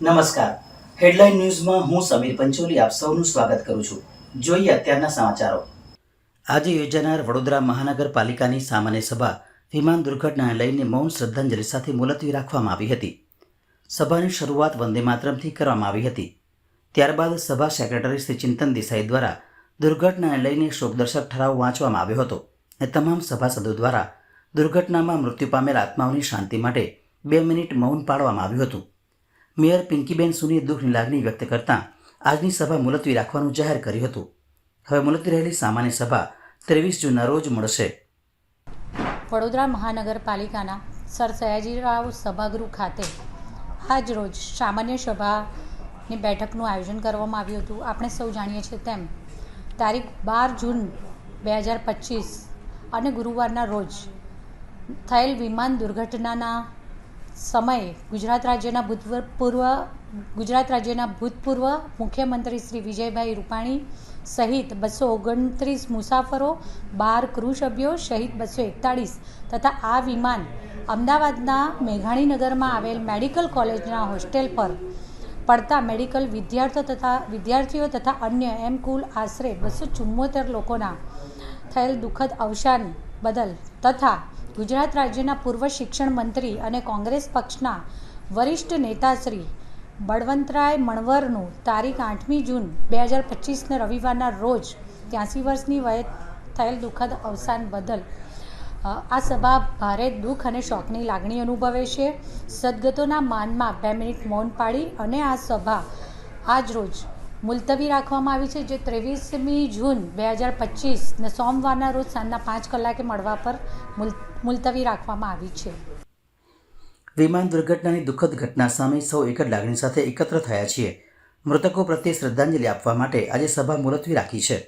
નમસ્કાર. હેડલાઇન ન્યૂઝમાં હું સમીર પંચોલી આપ સૌનું સ્વાગત કરું છું. જોઈએ અત્યારના સમાચારો. આજે યોજાનાર વડોદરા મહાનગરપાલિકાની સામાન્ય સભા વિમાન દુર્ઘટનાને લઈને મૌન શ્રદ્ધાંજલિ સાથે મુલતવી રાખવામાં આવી હતી. સભાની શરૂઆત વંદે માતરમથી કરવામાં આવી હતી. ત્યારબાદ સભા સેક્રેટરી શ્રી ચિંતન દેસાઈ દ્વારા દુર્ઘટનાને લઈને શોકદર્શક ઠરાવ વાંચવામાં આવ્યો હતો અને તમામ સભાસદો દ્વારા દુર્ઘટનામાં મૃત્યુ પામેલ આત્માઓની શાંતિ માટે બે મિનિટ મૌન પાળવામાં આવ્યું હતું. મેયર પિંકીબેન સુનીએ દુઃખની લાગણી વ્યક્ત કરતાં આજની સભા મુલતવી રાખવાનું જાહેર કર્યું હતું. હવે મુલતવી રહેલી સામાન્ય સભા ત્રેવીસ જૂનના રોજ મળશે. વડોદરા મહાનગરપાલિકાના સર સયાજીરાવ સભાગૃહ ખાતે આજ રોજ સામાન્ય સભાની બેઠકનું આયોજન કરવામાં આવ્યું હતું. આપણે સૌ જાણીએ છીએ તેમ તારીખ બાર જૂન બે હજાર પચીસ અને ગુરુવારના રોજ થયેલ વિમાન દુર્ઘટનાના સમયે ગુજરાત રાજ્યના ભૂતપૂર્વ ગુજરાત રાજ્યના ભૂતપૂર્વ મુખ્યમંત્રી શ્રી વિજયભાઈ રૂપાણી સહિત બસો ઓગણત્રીસ મુસાફરો, બાર ક્રૂ સભ્યો સહિત બસો એકતાળીસ તથા આ વિમાન અમદાવાદના મેઘાણીનગરમાં આવેલ મેડિકલ કોલેજના હોસ્ટેલ પર પડતા મેડિકલ વિદ્યાર્થીઓ તથા વિદ્યાર્થીઓ તથા અન્ય એમ કુલ આશરે બસો ચુમ્મોતેર લોકોના થયેલ દુઃખદ અવસાન બદલ તથા ગુજરાત રાજ્યના પૂર્વ શિક્ષણ મંત્રી અને કોંગ્રેસ પક્ષના વરિષ્ઠ નેતા શ્રી બળવંતરાય મણવરનું તારીખ આઠમી જૂન બે હજાર પચીસને રવિવારના રોજ ત્યાંસી વર્ષની વયે થયેલ દુઃખદ અવસાન બદલ આ સભા ભારે દુઃખ અને શોકની લાગણી અનુભવે છે. સદગતોના માનમાં બે મિનિટ મૌન પાડી અને આ સભા આજ રોજ મુલતવી રાખવામાં આવી છે, જે ત્રેવીસમી જૂન બે હજાર પચીસને સોમવારના રોજ સાંજના પાંચ કલાકે મળવા પર મુલ, મુલતવી રાખવામાં આવી છે. વિમાન દુર્ઘટનાની દુઃખદ ઘટના સામે સૌ એક જ લાગણી સાથે એકત્ર થયા છીએ. મૃતકો પ્રત્યે શ્રદ્ધાંજલિ આપવા માટે આજે સભા મુલતવી રાખી છે.